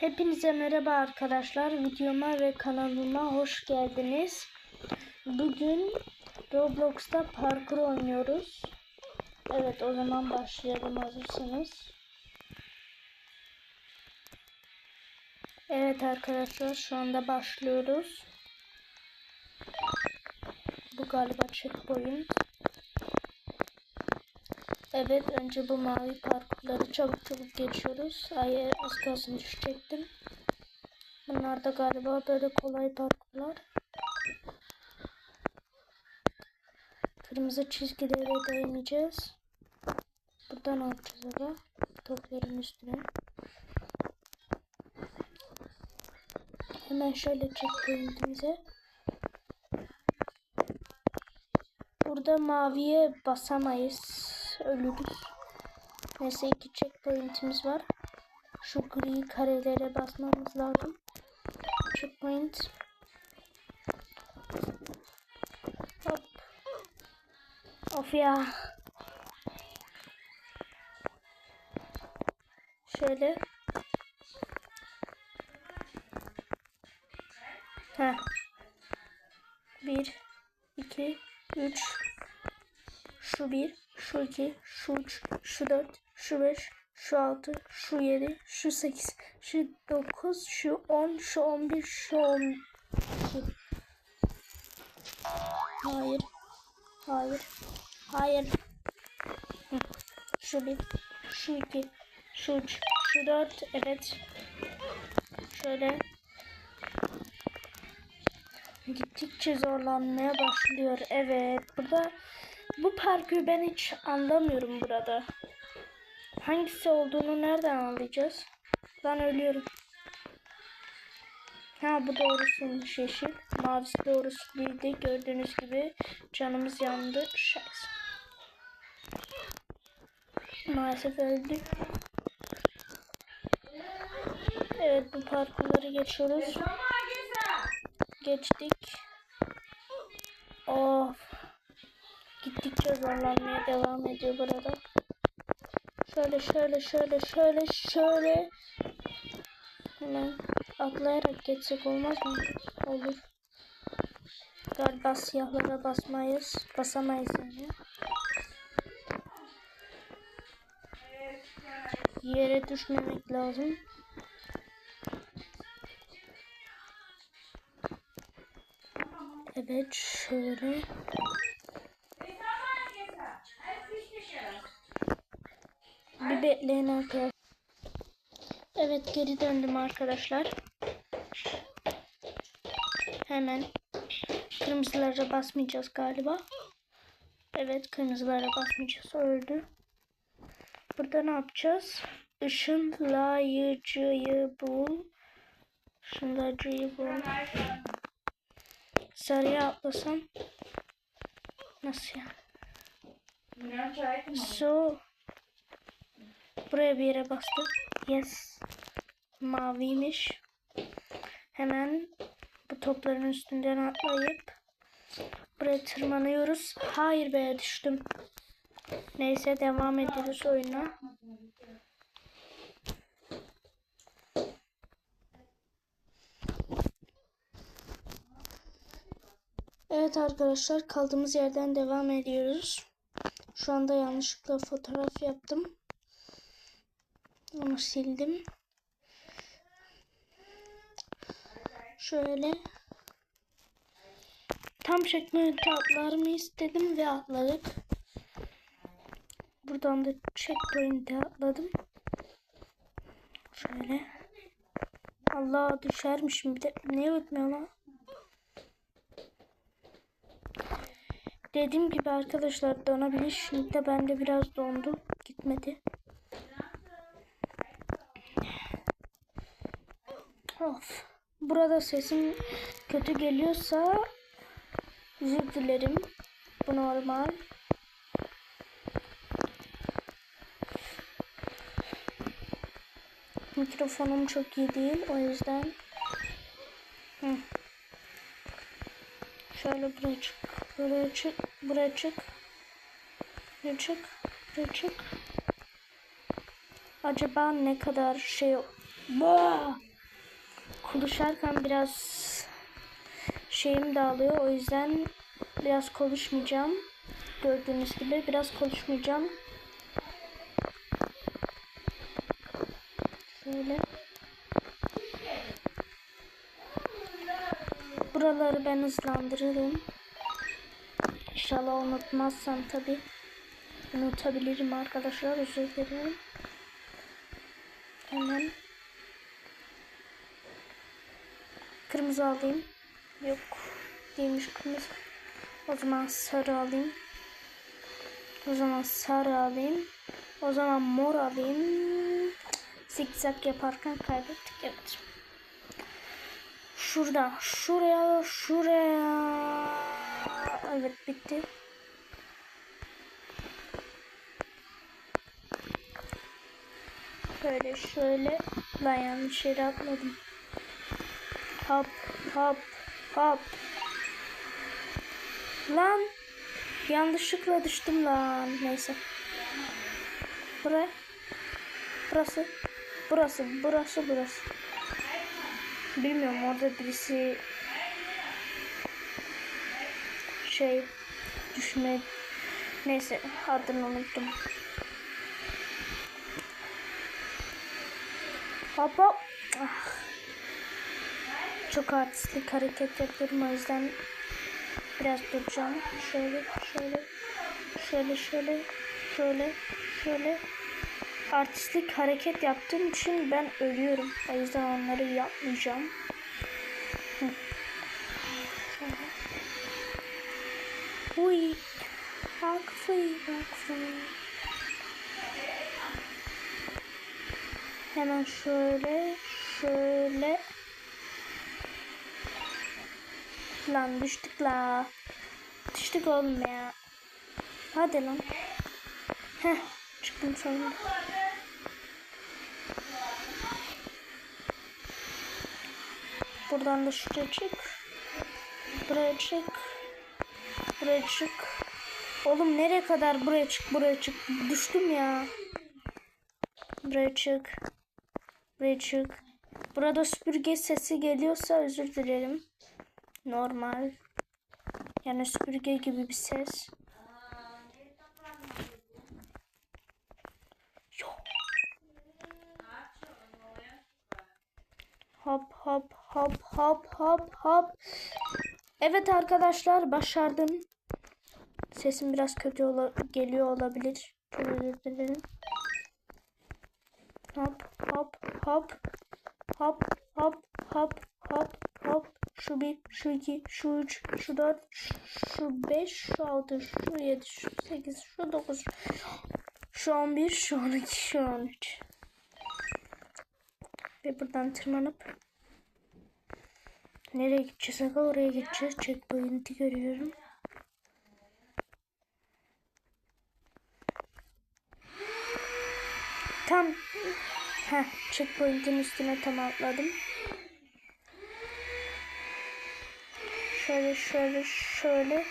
Hepinize merhaba arkadaşlar. Videoma ve kanalıma hoş geldiniz. Bugün Roblox'ta parkur oynuyoruz. Evet o zaman başlayalım hazırsanız. Evet arkadaşlar şu anda başlıyoruz. Bu galiba checkpoint. Evet önce bu mavi parkurları çabuk çabuk geçiyoruz. Ay az kalsın düşecektim. Bunlar da galiba böyle kolay parkurlar. Kırmızı çizgilere değmeyeceğiz. Buradan ne yapacağız aga? Topların üstüne. Hemen şöyle checkpointimize. Burada maviye basamayız. Ölürüz. Neyse iki checkpointimiz var. Şu gri karelere basmamız lazım. Checkpoint. Hop. Of ya. Şöyle. Heh. Bir, iki, üç. Şu bir, şu iki, şu üç, şu dört, şu beş, şu altı, şu yedi, şu sekiz, şu dokuz, şu on, şu on bir, şu on iki. Hayır. Hayır. Hayır. Şu bir, şu iki, şu üç, şu dört. Evet. Şöyle. Gittikçe zorlanmaya başlıyor. Evet. Burada bu parkuru ben hiç anlamıyorum burada. Hangisi olduğunu nereden anlayacağız? Ben ölüyorum. Ha bu doğrusuymuş yeşil. Mavisi doğrusu değildi. Gördüğünüz gibi canımız yandı. Şaks. Maalesef öldük. Evet bu parkurları geçiyoruz. Geçtik. Of. Gittikçe zorlanmaya devam ediyor burada. Şöyle şöyle şöyle şöyle şöyle. Hemen atlayarak geçsek olmaz mı? Olur. Galiba siyahlara basmayız. Basamayız yani. Yere düşmemek lazım. Evet şöyle. Bekleyin arkadaşlar. Evet geri döndüm arkadaşlar. Hemen kırmızılara basmayacağız galiba. Evet kırmızılara basmayacağız. Öldü. Burada ne yapacağız? Işınlayıcıyı bul. Işınlayıcıyı bul. Sarıya atlasam. Nasıl ya? So Buraya bir yere bastık. Yes. Maviymiş. Hemen bu topların üstünden atlayıp buraya tırmanıyoruz. Hayır be düştüm. Neyse devam ediyoruz oyuna. Evet arkadaşlar kaldığımız yerden devam ediyoruz. Şu anda yanlışlıkla fotoğraf yaptım. Onu sildim. Şöyle tam checkpoint'e atlar mı istedim ve atladık. Buradan da checkpoint'e atladım. Şöyle. Allah düşermişim bir de. Niye ötmüyor lan? Dediğim gibi arkadaşlar donabilir. Şimdi de bende biraz dondu. Gitmedi. Of. Burada sesim kötü geliyorsa özür dilerim. Bu normal. Mikrofonum çok iyi değil. O yüzden Hı. şöyle buraya çık. Buraya çık. Buraya çık. Buraya çık. Buraya çık. Acaba ne kadar şey... Bah! Konuşarken biraz şeyim dağılıyor. O yüzden biraz konuşmayacağım. Gördüğünüz gibi biraz konuşmayacağım. Şöyle. Buraları ben hızlandırırım. İnşallah unutmazsam tabi. Unutabilirim arkadaşlar özür dilerim. Hemen. Kırmızı alayım. Yok. Değilmiş kırmızı. O zaman sarı alayım. O zaman sarı alayım. O zaman mor alayım. Zikzak yaparken kaybettik. Evet. Şurada. Şuraya. Şuraya. Evet bitti. Şöyle şöyle. Lan yanlış yere atladım. Hop hop hop. Lan. Yanlışlıkla düştüm lan. Neyse. Buraya. Burası. Burası. Burası. Burası. Bilmiyorum orada birisi şey düşme neyse adını unuttum. Hop hop. Ah. Çok artistlik hareket yapıyorum o yüzden biraz duracağım. Şöyle şöyle şöyle şöyle şöyle şöyle artistlik hareket yaptığım için ben ölüyorum. O yüzden onları yapmayacağım. Uy. Bak fıy bak fıy. Hemen şöyle şöyle Lan düştük la. Düştük oğlum ya. Hadi lan. Heh çıktım sonunda. Buradan da şuraya çık. Buraya çık. Buraya çık. Oğlum nereye kadar buraya çık buraya çık. Düştüm ya. Buraya çık. Buraya çık. Burada süpürge sesi geliyorsa özür dilerim. Normal. Yani süpürge gibi bir ses. Hop hop hop hop hop hop. Evet arkadaşlar başardım. Sesim biraz kötü ola geliyor olabilir. Çok. Hop hop hop hop hop hop hop hop şu bir şu iki şu üç şu dört şu beş şu altı şu yedi şu sekiz şu dokuz şu on bir şu on iki şu on üç. Ve buradan tırmanıp nereye gideceğiz? Aga oraya gideceğiz? Checkpoint'i görüyorum. Tam Heh, checkpoint'in üstüne tam atladım. Şöyle şöyle şöyle.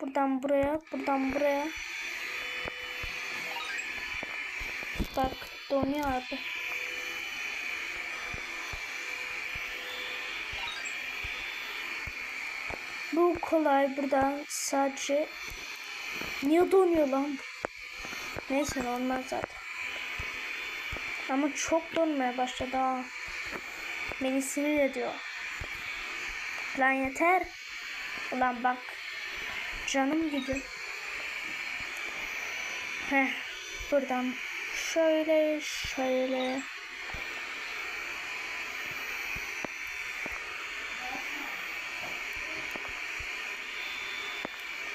Buradan buraya, buradan buraya. Bak donuyor abi. Bu kolay buradan sadece niye donuyor lan? Neyse normal zaten. Ama çok donmaya başladı ha. Beni sinir ediyor. Lan yeter. Ulan bak. Canım gidiyor. Heh. Buradan şöyle şöyle.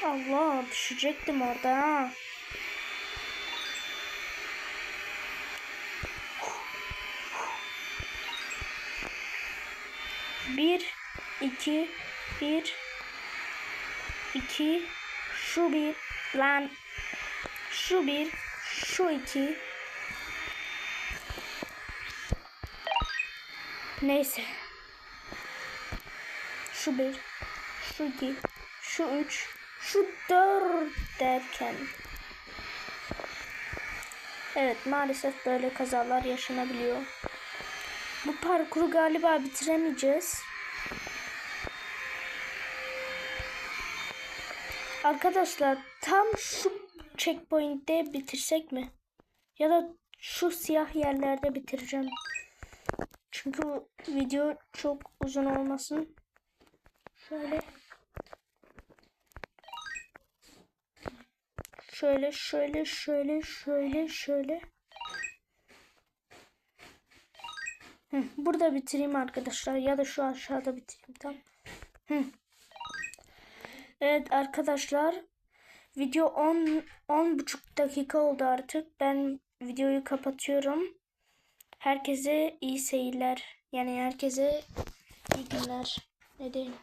Allah düşecektim orada ha. Bir, iki, bir, iki, şu bir, lan, şu bir, şu iki. Neyse. Şu bir, şu iki, şu üç, şu dört derken. Evet maalesef böyle kazalar yaşanabiliyor. Bu parkuru galiba bitiremeyeceğiz. Arkadaşlar tam şu checkpoint'te bitirsek mi? Ya da şu siyah yerlerde bitireceğim. Çünkü bu video çok uzun olmasın. Şöyle. Şöyle şöyle şöyle şöyle şöyle. Burada bitireyim arkadaşlar ya da şu aşağıda bitireyim tamam. Hı. Evet arkadaşlar video 10 10 buçuk dakika oldu artık. Ben videoyu kapatıyorum. Herkese iyi seyirler. Yani herkese iyi günler. Ne diyeyim?